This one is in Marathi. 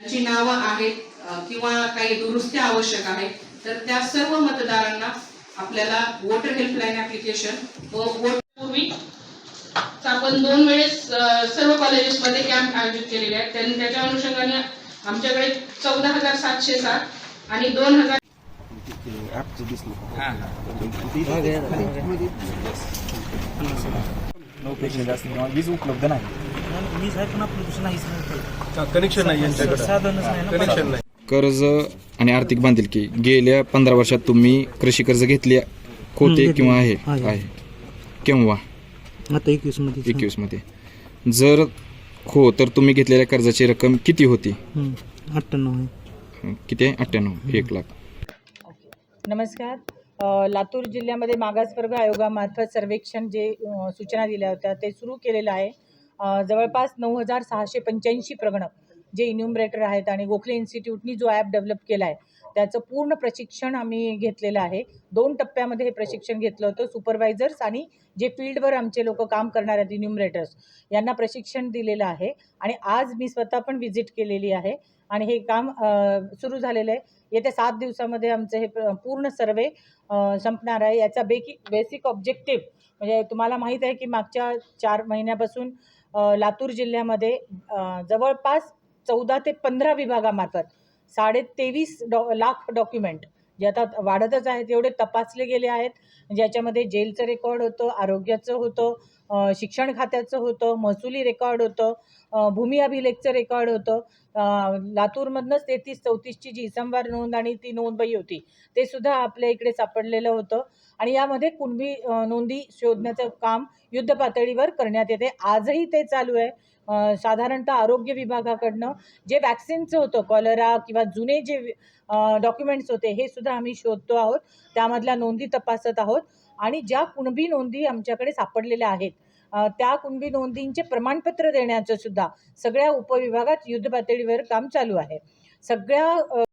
ची नावं आहेत किंवा काही दुरुस्त्या आवश्यक आहेत तर त्या सर्व मतदारांना आपल्याला वोटर हेल्पलाईन ऍप्लिकेशन व वोट पूर्वी आपण दोन वेळेस सर्व कॉलेजेसमध्ये कॅम्प आयोजित केलेले आहेत. त्यांनी त्याच्या अनुषंगाने आमच्याकडे चौदा हजार सातशे सात आणि दोन हजार वीज उपलब्ध नाही. मी साहेब पण आपलं दुसरं नाहीच नाही कनेक्शन नाही साधनच नाही ना कनेक्शन नाही. कर्ज आणि आर्थिक बांधिलकी गेल्या पंधरा वर्षात तुम्ही कृषी कर्ज घेतले होते. किंवा आहे? आहे. आहे. केव्हा? आता एकवीसमध्ये. एकवीसमध्ये. जर हो तर तुम्ही घेतलेल्या कर्जाची रक्कम किती होती? अठ्ठ्याण्णव आहे. किती? आहे अठ्ठ्याण्णव एक लाख. नमस्कार. लातूर जिल्ह्यामध्ये मागासवर्ग आयोगामार्फत सर्वेक्षण जे सूचना दिल्या होत्या ते सुरू केलेलं आहे. जवळपास नऊ हजार सहाशे पंच्याऐंशी प्रगणक. जे इन्युमरेटर आहेत आणि गोखले इन्स्टिट्यूटनी जो ॲप डेव्हलप केला आहे त्याचं पूर्ण प्रशिक्षण आम्ही घेतलेलं आहे. दोन टप्प्यामध्ये हे प्रशिक्षण घेतलं होतं सुपरवायझर्स आणि जे फील्डवर आमचे लोक काम करणार आहेत इन्युमरेटर्स यांना प्रशिक्षण दिलेलं आहे. आणि आज मी स्वतः पण व्हिजिट केलेली आहे. आणि हे काम सुरू झालेलं आहे. येत्या सात दिवसामध्ये आमचं हे पूर्ण सर्वे संपणार आहे. याचा बेकी बेसिक ऑब्जेक्टिव्ह म्हणजे तुम्हाला माहीत आहे की मागच्या चार महिन्यापासून लातूर जिल्ह्यामध्ये जवळपास चौदा ते पंधरा विभागामार्फत साडे तेवीस डॉ लाख डॉक्युमेंट जे आता वाढतच आहेत एवढे तपासले गेले आहेत. म्हणजे ज्याच्यामध्ये जेलचं रेकॉर्ड होतं आरोग्याचं होतं शिक्षण खात्याचं होतं महसुली रेकॉर्ड होतं भूमी अभिलेखचं रेकॉर्ड होतं. लातूरमधनंच तेहतीस चौतीसची जी इसमवार नोंद आणि ती नोंदबाई होती ते सुद्धा आपल्या इकडे सापडलेलं होतं. आणि यामध्ये कुणबी नोंदी शोधण्याचं काम युद्ध पातळीवर करण्यात येते. आजही ते चालू आहे. साधारणतः आरोग्य विभागाकडनं जे वॅक्सिनचं होतं कॉलरा किंवा जुने जे डॉक्युमेंट्स होते हे सुद्धा आम्ही शोधतो आहोत. त्यामधल्या नोंदी तपासत आहोत. आणि ज्या कुणबी नोंदी आमच्याकडे सापडलेल्या आहेत त्या कुणबी नोंदींचे प्रमाणपत्र देण्याचं सुद्धा सगळ्या उपविभागात युद्ध पातळीवर काम चालू आहे. सगळ्या